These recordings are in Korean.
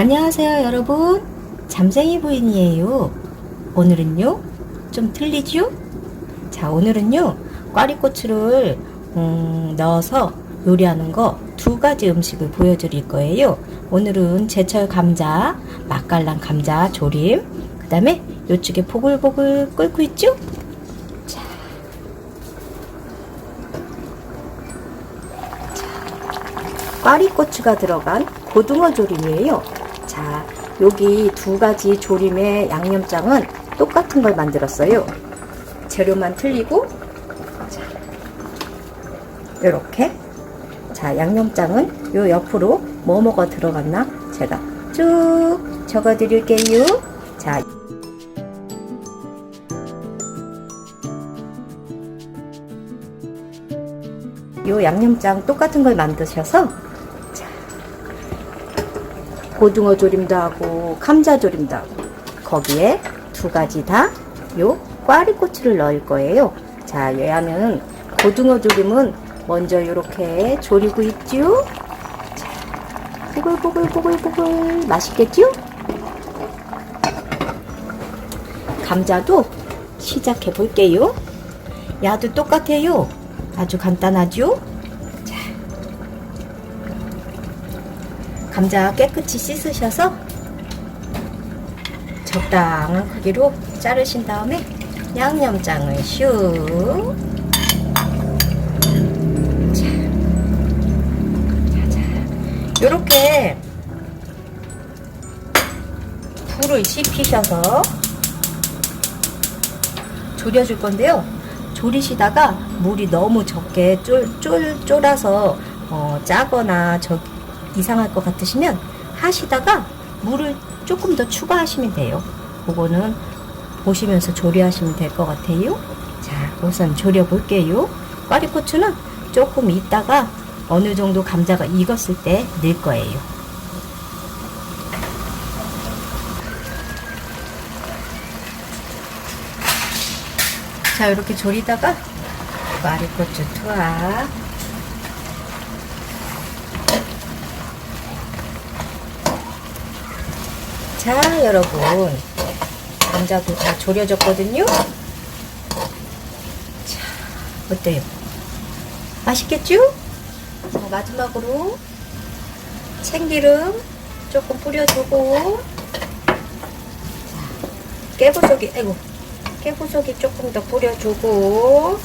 안녕하세요 여러분 잠생이 부인이에요 오늘은요 좀 틀리죠? 자 오늘은요 꽈리고추를 음, 넣어서 요리하는 거 두 가지 음식을 보여드릴 거예요 오늘은 제철 감자 맛깔난 감자 조림 그 다음에 요쪽에 보글보글 끓고 있죠? 자, 꽈리고추가 들어간 고등어 조림이에요. 자, 여기 두 가지 조림의 양념장은 똑같은 걸 만들었어요. 재료만 틀리고, 자, 요렇게. 자, 양념장은 요 옆으로 뭐 뭐가 들어갔나? 제가 쭉 적어 드릴게요. 자, 요 양념장 똑같은 걸 만드셔서 고등어 조림도 하고 감자 조림도 하고 거기에 두 가지 다 요 꽈리고추를 넣을 거예요. 자, 왜냐하면 고등어 조림은 먼저 이렇게 조리고 있죠. 자, 보글보글보글보글 맛있겠죠? 감자도 시작해 볼게요. 야도 똑같아요. 아주 간단하죠? 감자 깨끗이 씻으셔서 적당한 크기로 자르신 다음에 양념장을 슉. 요렇게 불을 씹히셔서 졸여줄 건데요. 졸이시다가 물이 너무 적게 쫄, 쫄, 쫄아서 어, 짜거나 저 이상할 것 같으시면 하시다가 물을 조금 더 추가하시면 돼요. 그거는 보시면서 조리하시면 될 것 같아요. 자, 우선 졸여 볼게요. 꽈리고추는 조금 있다가 어느 정도 감자가 익었을 때 넣을 거예요. 자, 이렇게 졸이다가 꽈리고추 투하. 자, 여러분. 감자도 다 졸여졌거든요. 자, 어때요? 맛있겠죠? 자, 마지막으로 참기름 조금 뿌려주고 자, 깨부속이, 아이고, 깨부속이 조금 더 뿌려주고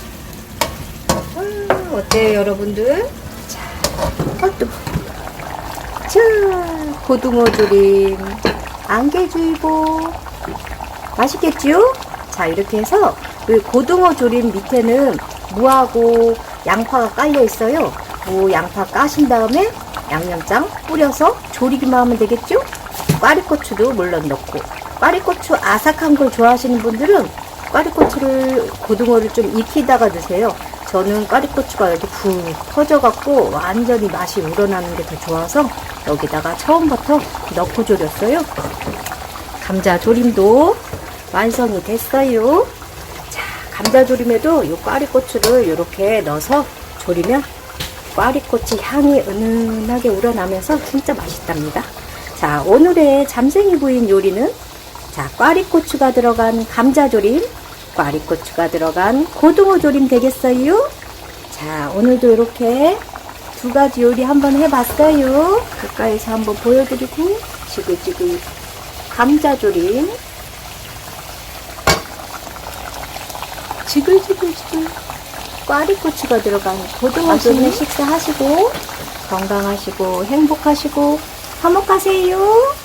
음, 어때요, 여러분들? 자, 어, 또. 자, 고등어 조림, 안개주의보. 맛있겠죠? 자, 이렇게 해서 이 고등어 조림 밑에는 무하고 양파가 깔려 있어요. 무, 양파 까신 다음에 양념장 뿌려서 조리기만 하면 되겠죠? 꽈리고추도 물론 넣고. 꽈리고추 아삭한 걸 좋아하시는 분들은 꽈리고추를, 고등어를 좀 익히다가 드세요. 저는 꽈리고추가 이렇게 푹 퍼져갖고 완전히 맛이 우러나는 게 더 좋아서 여기다가 처음부터 넣고 졸였어요. 감자 조림도 완성이 됐어요. 자, 감자 조림에도 이 꽈리고추를 이렇게 넣어서 조리면 꽈리고추 향이 은은하게 우러나면서 진짜 맛있답니다. 자, 오늘의 잠생이 부인 요리는 자, 꽈리고추가 들어간 감자 조림, 꽈리고추가 들어간 고등어 조림 되겠어요? 자, 오늘도 이렇게 두 가지 요리 한번 해봤어요. 가까이서 한번 보여드리고, 지글지글 감자 조림, 지글지글지글 꽈리고추가 들어간 고등어 조림 식사하시고, 건강하시고, 행복하시고, 화목하세요.